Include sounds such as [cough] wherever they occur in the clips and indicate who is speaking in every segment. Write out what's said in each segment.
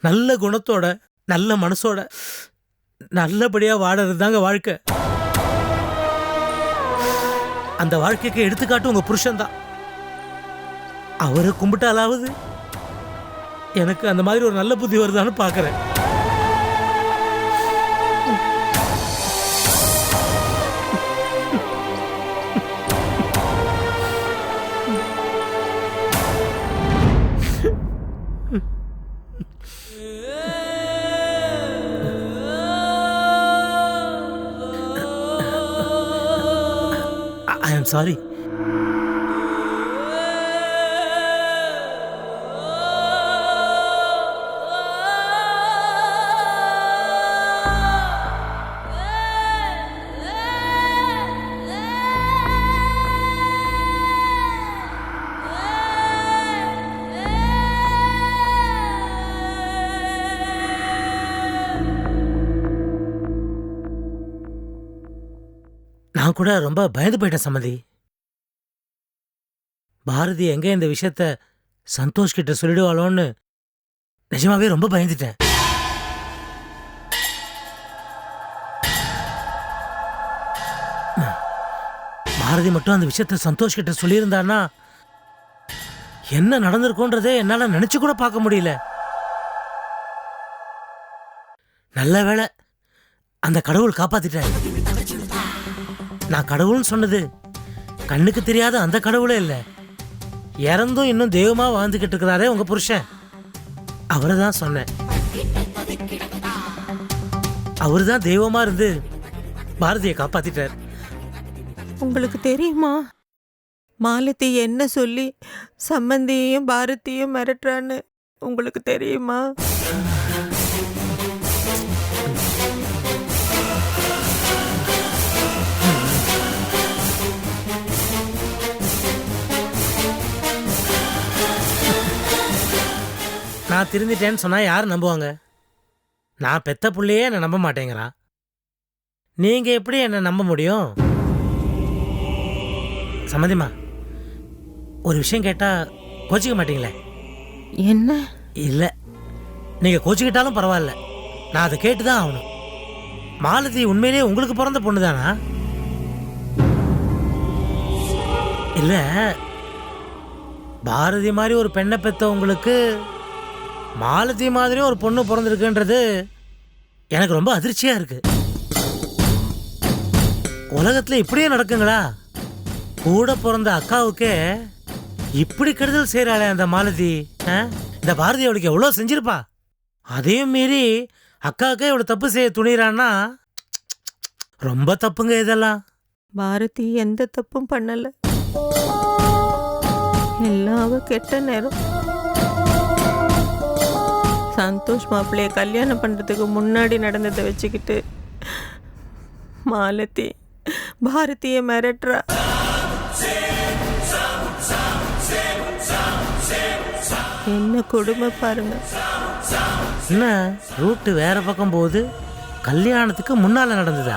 Speaker 1: நல்ல குணத்தோட நல்ல மனசோட நல்லபடியாக வாடுறது தாங்க வாழ்க்கை. அந்த வாழ்க்கைக்கு எடுத்துக்காட்டு உங்கள் புருஷன்தான் அவரை கும்பிட்டாலாவது எனக்கு அந்த மாதிரி ஒரு நல்ல புத்தி வருதான்னு பார்க்குறேன். सॉरी। நான் கூட ரொம்ப பயந்து போயிட்டேன் சம்மதி பாரதி எங்க இந்த விஷயத்த சந்தோஷ் கிட்ட சொல்லிடுவாளோன்னு நிஜமாவே ரொம்ப பயந்துட்டேன். பாரதி மட்டும் அந்த விஷயத்த சந்தோஷ் கிட்ட சொல்லியிருந்தான்னா என்ன நடந்திருக்கோன்றதே என்னால் நினைச்சு கூட பார்க்க முடியல. நல்ல வேளை அந்த கடவுள் காப்பாத்திட்டாரு. நான் கடவுள்னு சொன்னது. கண்ணுக்கு தெரியாத அந்த கடவுளே இல்லை. இறந்தும் இன்னும் தெய்வமாக வாழ்ந்துக்கிட்டு இருக்கிறாரே உங்கள் புருஷன். அவரை தான் சொன்னேன். அவரு தான் தெய்வமாக இருந்து பாரதியை காப்பாத்திட்டார்.
Speaker 2: உங்களுக்கு தெரியுமா? மாலதி என்ன சொல்லி சம்மந்தியையும் பாரதியும் மிரட்டுறான்னு. உங்களுக்கு தெரியுமா?
Speaker 1: நான் திருந்திட்டேன்னு சொன்னா யார் நம்புவாங்க? நான் பெத்த புள்ளையே என்னை நம்ப மாட்டேங்கிறா. நீங்க எப்படி என்னை நம்ப முடியும்? சம்மதிமா ஒரு விஷயம் கேட்டா கோச்சிக்க மாட்டீங்களே?
Speaker 2: என்ன?
Speaker 1: இல்ல. நீங்க கோச்சுக்கிட்டாலும் பரவாயில்ல. நான் அதை கேட்டுதான் ஆகணும். மாலதி உண்மையிலேயே உங்களுக்கு பிறந்த பொண்ணுதானா? இல்ல பாரதி மாதிரி ஒரு பெண்ணை பெத்த உங்களுக்கு மாலதி மாதிரி ஒரு பொண்ணு பிறந்திருக்குன்றது எனக்கு ரொம்ப அதிர்ச்சியாக இருக்கு. உலகத்தில் இப்படியே நடக்குங்களா? கூட பிறந்த அக்காவுக்கே இப்படி கெடுதல் செய்கிறாளே அந்த மாலதி. ஆ? இந்த பாரதி அவளுக்கு எவ்வளோ செஞ்சிருப்பா? அதையும் மீறி அக்காவுக்கே இவ்வளோ தப்பு செய்ய துணிறான்னா ரொம்ப தப்புங்க இதெல்லாம்.
Speaker 2: பாரதி எந்த தப்பும் பண்ணலை. எல்லாம் அவ கெட்ட நேரம். சந்தோஷ் மாப்பிள்ளைய கல்யாணம் பண்ணுறதுக்கு முன்னாடி நடந்ததை வச்சுக்கிட்டு மாலதி பாரதிய மிரட்டுறா. என்ன கொடுமை பாருங்க.
Speaker 1: என்ன ரூட்டு வேற பக்கம் போகுது? கல்யாணத்துக்கு முன்னால நடந்ததா?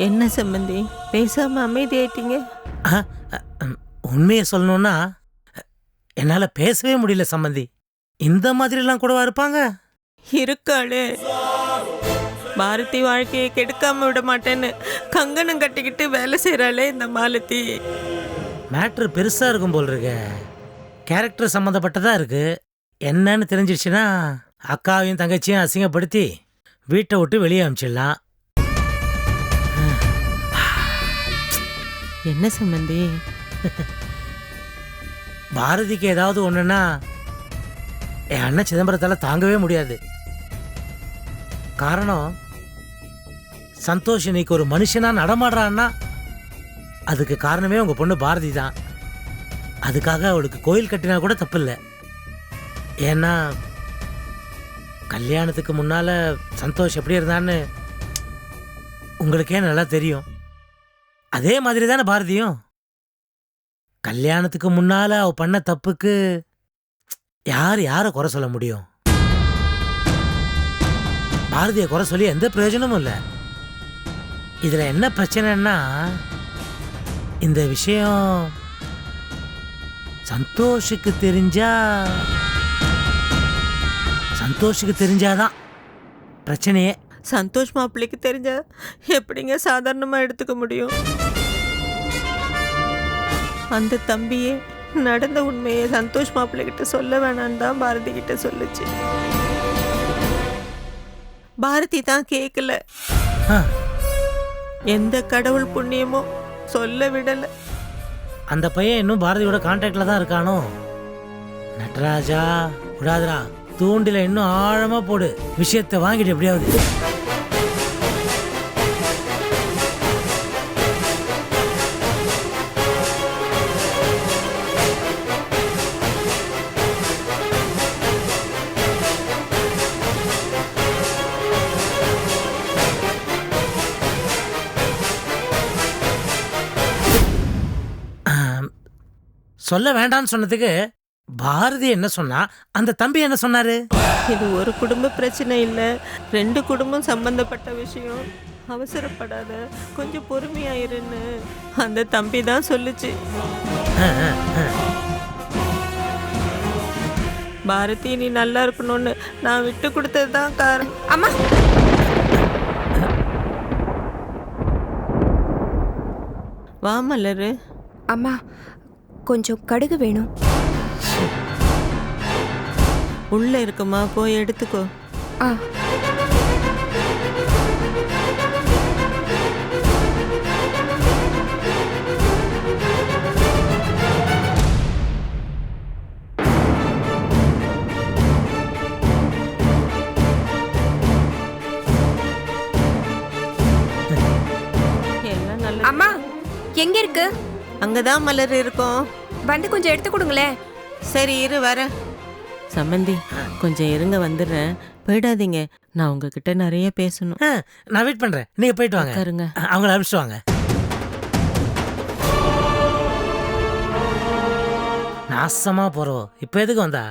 Speaker 2: என்ன சம்பந்தி? பேசாம அமைதி ஆயிட்டீங்க
Speaker 1: ஆ, அ, ம், உண்மையை சொல்லணும்னா என்னால் பேசவே முடியல சம்மந்தி இந்த மாதிரிலாம் கூடவா இருப்பாங்க?
Speaker 2: இருக்காளே. பாரதி வாழ்க்கையை கெடுக்காம விட மாட்டேன்னு கங்கணம் கட்டிக்கிட்டு வேலை செய்றாளே இந்த மாலதி.
Speaker 1: மேட்ரு பெருசாக இருக்கும் போல் இருக்கு. கேரக்டர் சம்மந்தப்பட்டதா இருக்கு. என்னன்னு தெரிஞ்சிடுச்சுன்னா அக்காவையும் தங்கச்சியும் அசிங்கப்படுத்தி வீட்டை விட்டு வெளியே அனுப்பிச்சிடலாம்
Speaker 2: என்ன சம்பந்தி?
Speaker 1: பாரதிக்கு ஏதாவது ஒன்றுன்னா என் அண்ணன் சிதம்பரத்தால் தாங்கவே முடியாது. காரணம் சந்தோஷ் இன்னைக்கு ஒரு மனுஷனாக நடமாடுறான்னா அதுக்கு காரணமே உங்கள் பொண்ணு பாரதி தான். அதுக்காக அவளுக்கு கோயில் கட்டினா கூட தப்பில்லை. ஏன்னா கல்யாணத்துக்கு முன்னால் சந்தோஷ் எப்படி இருந்தான்னு உங்களுக்கே நல்லா தெரியும். அதே மாதிரி தானே பாரதியும்? கல்யாணத்துக்கு முன்னால அவ பண்ண தப்புக்கு யார் யாரை குறை சொல்ல முடியும்? பாரதியை குறை சொல்லி எந்த பிரயோஜனமும் இல்லை. இதில் என்ன பிரச்சனைன்னா இந்த விஷயம் சந்தோஷுக்கு தெரிஞ்சா சந்தோஷுக்கு தெரிஞ்சாதான் பிரச்சனையே.
Speaker 2: சந்தோஷ் மாப்பிள்ளைக்கு தெரிஞ்சா எப்படிங்க சாதாரணமாக எடுத்துக்க முடியும்? அந்த தம்பியே நடந்த உண்மையை சந்தோஷ் மாப்பிள்ளை கிட்ட சொல்ல வேணான்னு தான் பாரதி கிட்ட சொல்லுச்சு. பாரதி தான் கேட்கல எந்த கடவுள் புண்ணியமோ சொல்ல விடல.
Speaker 1: அந்த பையன் இன்னும் பாரதியோட கான்டாக்ட்ல தான் இருக்கானோ? நட்ராஜா விடாதடா தூண்டில இன்னும் ஆழமா போடு. விஷயத்தை வாங்கிட்டு எப்படியாவது. சொல்ல வேண்டாம்னு சொன்னதுக்கு பாரதி என்ன சொன்னா? அந்த தம்பி என்ன சொன்னாரு?
Speaker 2: இது ஒரு குடும்ப பிரச்சனை இல்லை. ரெண்டு குடும்பம் சம்பந்தப்பட்ட விஷயம். அவசரப்படாத. கொஞ்சம் பொறுமையாயிருன்னு அந்த தம்பி தான் சொல்லுச்சு. பாரதி நீ நல்லா இருக்கணும்னு நான் விட்டு கொடுத்தது தான் காரணம்.
Speaker 3: அம்மா.
Speaker 2: வா மலரு.
Speaker 3: அம்மா கொஞ்சம் கடுகு வேணும்.
Speaker 2: உள்ள இருக்குமா? போய் எடுத்துக்கோ.
Speaker 3: ஆ. அம்மா எங்க இருக்கு?
Speaker 2: அங்கதான் மலர் இருக்கும்.
Speaker 3: வந்து கொஞ்சம் எடுத்து கொடுங்களேன்.
Speaker 2: சரி இரு வர சம்மந்தி கொஞ்சம் இருங்க வந்துடுறேன். போயிடாதீங்க. நான் உங்ககிட்ட நிறைய பேசணும்.
Speaker 1: நான் வெயிட் பண்றேன். நீங்க போயிட்டு வாங்க.
Speaker 2: உட்காருங்க.
Speaker 1: அவங்கள அனுப்பிச்சிட்டு வாங்க. நாசமா போறோம் இப்ப எதுக்கு வந்தா?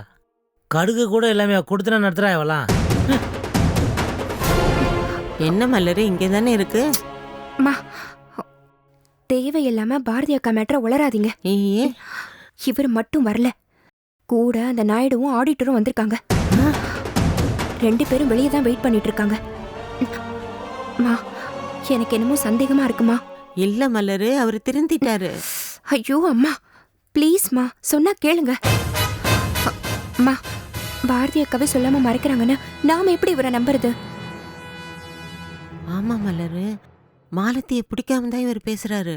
Speaker 1: கடுகு கூட எல்லாமே கொடுத்துன நடத்துறா இவலாம்
Speaker 2: என்ன மலரு இங்கே தானே இருக்கு?
Speaker 3: அம்மா தேவையில்லாம பாரதி அக்கா மேட்ரை உளராதீங்க
Speaker 2: ஏயே.
Speaker 3: இவர் மட்டும் வரல. கூட அந்த நாயுடுவும் ஆடிட்டரும் வந்திருக்காங்க. ரெண்டு பேரும் வெளியே தான் வெயிட் பண்ணிட்டு இருக்காங்க. மா எனக்கு என்னமோ சந்தேகமா இருக்குமா?
Speaker 2: இல்ல மலரு அவர் திருந்திட்டாரு.
Speaker 3: ஐயோ அம்மா ப்ளீஸ்மா சொன்னா கேளுங்க. அம்மா பாரதி அக்காவே சொல்லாம மறைக்கிறாங்கன்னா நாம எப்படி இவரை நம்புறது?
Speaker 2: ஆமா மலரு மாலத்தியை பிடிக்காம தான் இவர் பேசுறாரு.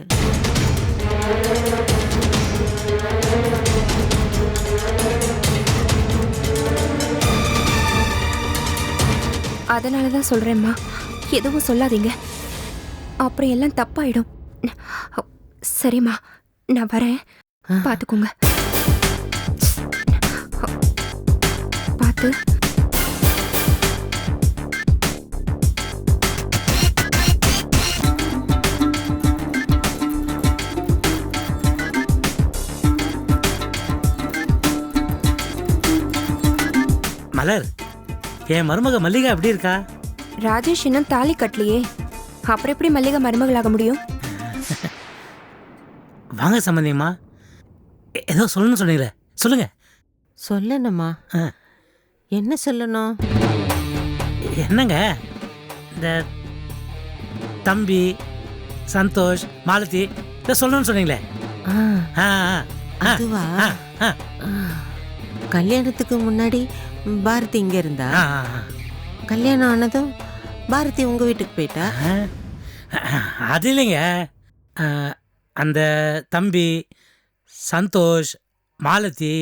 Speaker 3: அதனால தான் சொல்றேம்மா. எதுவும் சொல்லாதீங்க. அப்புறம் எல்லாம் தப்பாயிடும். சரிம்மா நான் வரேன். பார்த்துக்கோங்க பார்த்து
Speaker 1: மலர் என் மருமக மல்லிகா எப்படி இருக்கா?
Speaker 3: ராஜேஷ் இன்னும் தாலி கட்டலையே. அப்புறம் எப்படி மல்லிகை மருமகளாக முடியும்? [laughs]
Speaker 1: வாங்க சம்பந்தியம்மா. எ- ஏதோ சொல்லணும்னு சொன்னீங்களே சொல்லுங்க.
Speaker 2: சொல்லணுமா?
Speaker 1: ஆ.
Speaker 2: என்ன சொல்லணும்?
Speaker 1: என்னங்க? இந்த தம்பி சந்தோஷ் மாலதி இதை சொல்லணும்னு சொன்னீங்களே.
Speaker 2: ஆ,
Speaker 1: ஆ, ஆ, ஆ,
Speaker 2: அதுவா?
Speaker 1: ஆ, ஆ,
Speaker 2: ஆ, கல்யாணத்துக்கு முன்னாடி பாரதி இங்க இருந்தா. கல்யாணம் ஆனதும் பாரதி உங்க வீட்டுக்கு போயிட்டா?
Speaker 1: அது இல்லைங்க. அந்த தம்பி சந்தோஷ் மாலதி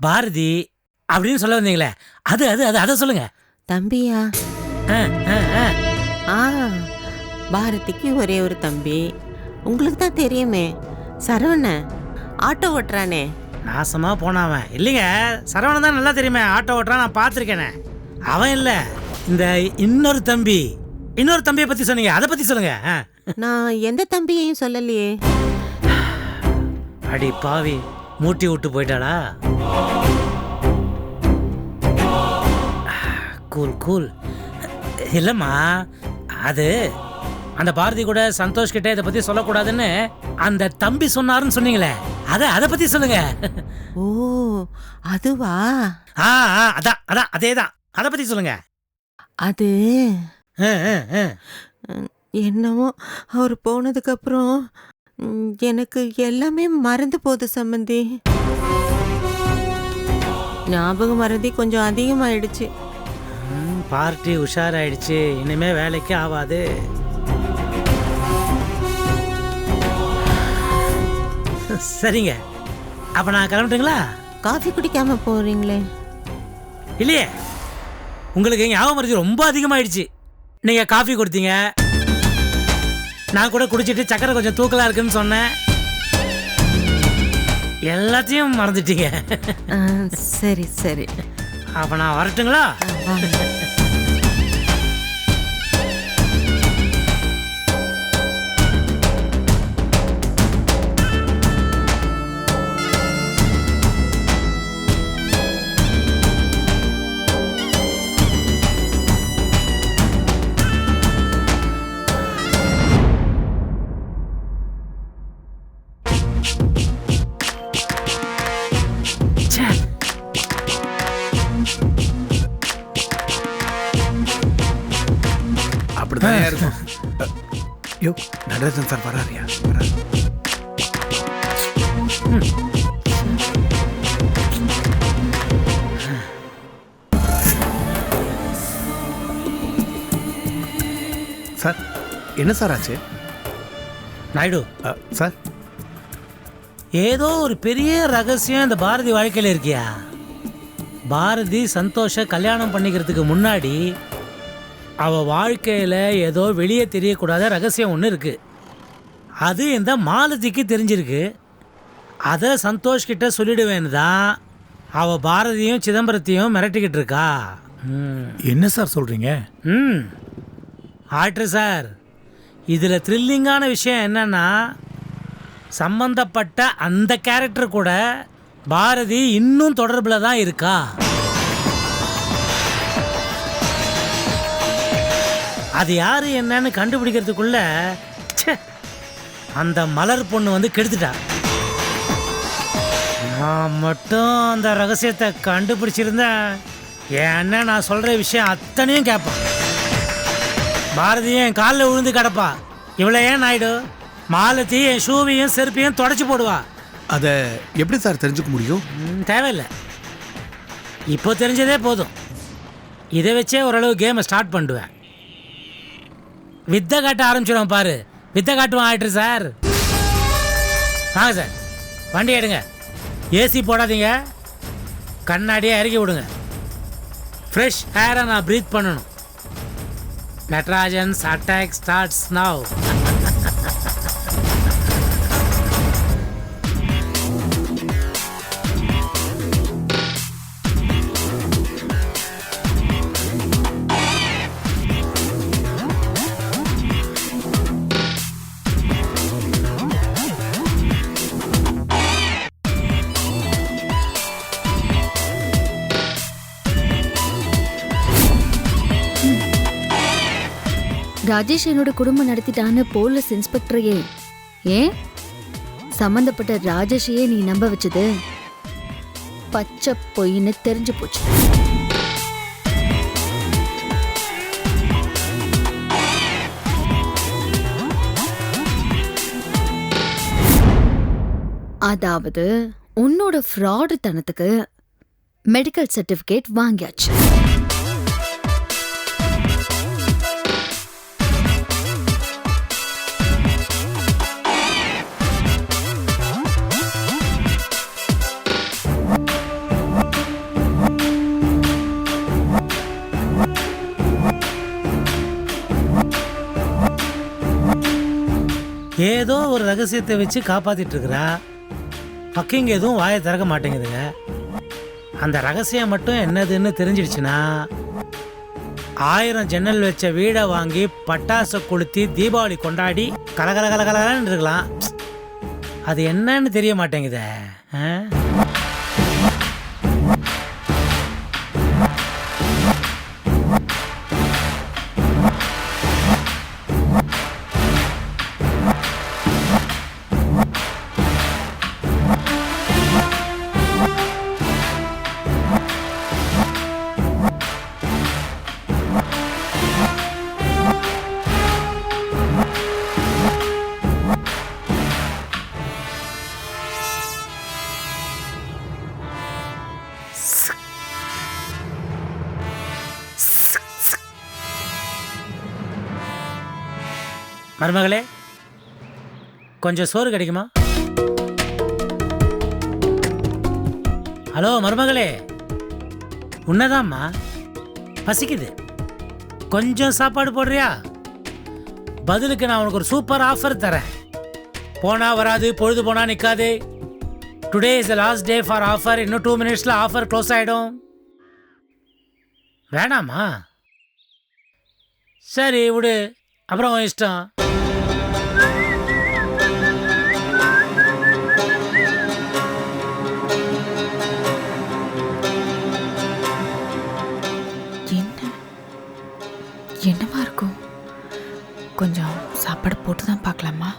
Speaker 1: பாரதி அப்படின்னு சொல்ல வந்தீங்களே. அது அது அது அதை சொல்லுங்க.
Speaker 2: தம்பியா?
Speaker 1: ஆ,
Speaker 2: பாரதிக்கு ஒரே ஒரு தம்பி. உங்களுக்கு தான் தெரியுமே. சரவணன் ஆட்டோ ஓட்டுறானே.
Speaker 1: நாசமா போனவன். இல்லைங்க சரவணன் தான் நல்லா தெரியுமே ஆட்டோ ஓட்டுறான் நான் பார்த்துருக்கேனே. அவன் இல்லை. இந்த இன்னொரு தம்பி. இன்னொரு தம்பியை பற்றி சொன்னீங்க அதை பற்றி சொல்லுங்க.
Speaker 2: நான் எந்த தம்பியையும் சொல்லலையே.
Speaker 1: அடி பாவி மூட்டி விட்டு போயிட்டாளா? Cool cool. இல்லைம்மா அது அந்த பாரதி கூட சந்தோஷ் கிட்ட இதை பத்தி சொல்லக்கூடாதுன்னு அந்த தம்பி சொன்னாருன்னு சொன்னீங்களே. அத அதை பத்தி சொல்லுங்க.
Speaker 2: ஓ அதுவா?
Speaker 1: ஆ ஆ, அதான் அதான் அதே தான் அதை பத்தி சொல்லுங்க.
Speaker 2: அது?
Speaker 1: ஆ, ஆ, ஆ.
Speaker 2: என்னவோ அவர் போனதுக்கு அப்புறம் ம், எனக்கு எல்லாமே மறந்து போகுது சம்மந்தி ஞாபக மறதி கொஞ்சம் அதிகமாயிடுச்சு.
Speaker 1: ம், பார்ட்டி உஷாராயிடுச்சு. இனிமே வேலைக்கு ஆகாது சரிங்க. அப்ப நான் கிளம்பட்டுங்களா?
Speaker 2: காஃபி குடிக்காம போறீங்களே.
Speaker 1: இல்லையே. உங்களுக்கு ஞாபகம் மருதி ரொம்ப அதிகமாயிடுச்சு. நீங்க காஃபி கொடுத்தீங்க. நான் கூட குடிச்சிட்டு சக்கரை கொஞ்சம் தூக்கலா இருக்குன்னு சொன்னேன். எல்லாத்தையும் மறந்துட்டீங்க.
Speaker 2: சரி சரி.
Speaker 1: அப்ப நான் வரட்டுங்களா?
Speaker 4: சார் வராரியா வராரு. சார் என்ன சார் ஆச்சு?
Speaker 1: நாயுடு.
Speaker 4: அ, சார்.
Speaker 1: ஏதோ ஒரு பெரிய ரகசியம் இந்த பாரதி வாழ்க்கையில இருக்கியா? பாரதி சந்தோஷ கல்யாணம் பண்ணிக்கிறதுக்கு முன்னாடி அவ வாழ்க்கையில ஏதோ வெளியே தெரியக்கூடாத ரகசியம் ஒன்று இருக்கு. அது இந்த மாலதிக்கு தெரிஞ்சிருக்கு. அதை சந்தோஷ் கிட்ட சொல்லிடுவேன்னு தான் அவ பாரதியும் சிதம்பரத்தையும் மிரட்டிக்கிட்டு இருக்கா.
Speaker 4: என்ன சார் சொல்றீங்க?
Speaker 1: ம். ஆட்ரு சார் இதில் த்ரில்லிங்கான விஷயம் என்னன்னா சம்பந்தப்பட்ட அந்த கேரக்டர் கூட பாரதி இன்னும் தொடர்பில் தான் இருக்கா. அது யாரு என்னன்னு கண்டுபிடிக்கிறதுக்குள்ள அந்த மலர் பொண்ணு வந்து கெடுத்துட்டா. நான் மட்டும் அந்த ரகசியத்தை கண்டுபிடிச்சிருந்தேன் அண்ணன் நான் சொல்ற விஷயம் அத்தனையும் கேட்பான் பாரதியும் என் காலில் விழுந்து கிடப்பா. இவ்வளோ ஏன் நாயுடு? மாலத்தி என் ஷூவையும் செருப்பையும் தொடச்சி போடுவா.
Speaker 4: அதை எப்படி சார் தெரிஞ்சுக்க முடியும்?
Speaker 1: ம், தேவையில்லை. இப்போ தெரிஞ்சதே போதும். இதை வச்சே ஓரளவு கேமை ஸ்டார்ட் பண்ணுவேன். வித்தை காட்ட ஆரம்பிச்சிடும் பாரு. வித்த காட்டுவோம் ஆயிட்டு சார். வாங்க சார். வண்டி எடுங்க. ஏசி போடாதீங்க. கண்ணாடியே இறக்கி விடுங்க. ஃப்ரெஷ் ஏரை நான் ப்ரீத் பண்ணணும். Natarajan's attack starts now
Speaker 5: Rajesh என்னோட குடும்பம் நடத்திட்டான்னு போலீஸ் இன்ஸ்பெக்டரையே. ஏன்? சம்பந்தப்பட்ட ராஜேஷையே நீ நம்ப வச்சது. பச்சை பொய்ன்னு தெரிஞ்சு போச்சு. அதாவது உன்னோட ஃப்ராடு தனத்துக்கு மெடிக்கல் சர்டிஃபிகேட் வாங்கியாச்சு.
Speaker 1: ஏதோ ஒரு ரகசியத்தை வச்சு காப்பாத்திட்டு இருக்கிறா பக்கிங்க எதுவும் வாயை திறக்க மாட்டேங்குதுங்க. அந்த ரகசியம் மட்டும் என்னதுன்னு தெரிஞ்சிடுச்சுன்னா ஆயிரம் ஜன்னல் வச்ச வீடை வாங்கி பட்டாசை கொளுத்தி தீபாவளி கொண்டாடி கலகல கலகலன்னு இருக்கலாம். அது என்னன்னு தெரிய மாட்டேங்குதே. மருமகளே கொஞ்சம் சோறு கிடைக்குமா? ஹலோ மருமகளே. உன்னதாம்மா. பசிக்குது. கொஞ்சம் சாப்பாடு போடுறியா? பதிலுக்கு நான் உனக்கு ஒரு சூப்பர் ஆஃபர் தரேன். போனால் வராது பொழுது போனால் நிற்காது today is last day for offer இன்னும் டூ மினிட்ஸில் ஆஃபர் க்ளோஸ் ஆகிடும் வேணாமா சரி விடு. அப்புறம் இஷ்டம்.
Speaker 6: கொஞ்சம் சாப்பாடு போட்டு தான் பார்க்கலாமா?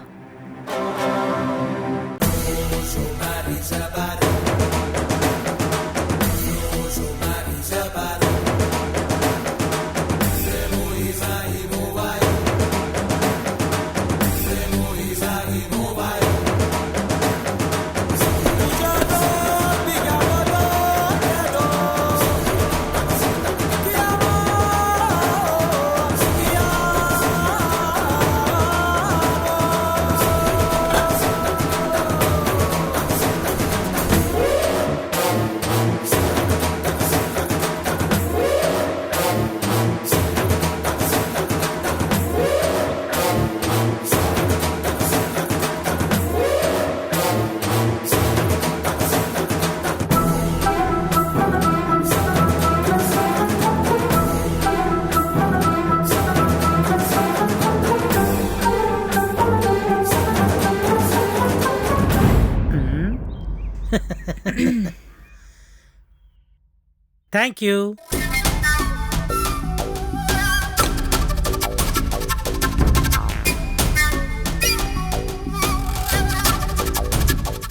Speaker 1: தேங்க்யூ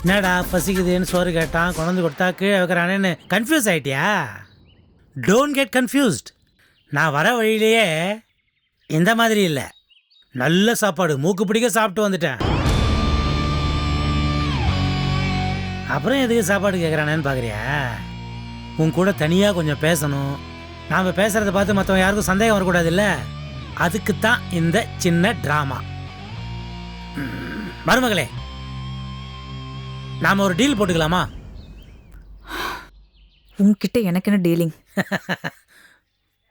Speaker 1: என்னடா பசிக்குதுன்னு சோறு கேட்டான் கொண்டு கொடுத்தா கீழே வைக்கிறானேன்னு கன்ஃபியூஸ் ஆயிட்டியா? டோன்ட் கெட் கன்ஃபியூஸ்ட் நான் வர வழியிலேயே இந்த மாதிரி இல்லை. நல்ல சாப்பாடு மூக்கு பிடிக்க சாப்பிட்டு வந்துட்டேன். அப்புறம் எதுக்கு சாப்பாடு கேட்குறானேன்னு பார்க்குறியா உன் கூட தனியாக கொஞ்சம் பேசணும். நாம் பேசுகிறத பார்த்து மற்றவங்க யாருக்கும் சந்தேகம் வரக்கூடாதுல்ல? அதுக்கு தான் இந்த சின்ன ட்ராமா மருமகளே நாம் ஒரு டீல் போட்டுக்கலாமா?
Speaker 6: உன்கிட்ட எனக்கு என்ன டீலிங் [laughs]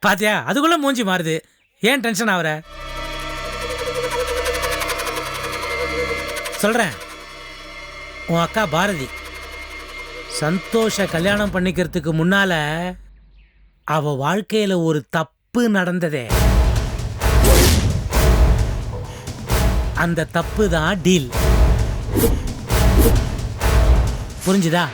Speaker 1: பாத்தியா அதுக்குள்ளே மூஞ்சி மாறுது. ஏன் டென்ஷன் ஆகுற சொல்கிறேன் உன் அக்கா பாரதி. சந்தோஷ கல்யாணம் பண்ணிக்கிறதுக்கு முன்னால அவ வாழ்க்கையில ஒரு தப்பு நடந்ததே. அந்த தப்பு தான் டீல். புரிஞ்சுதா?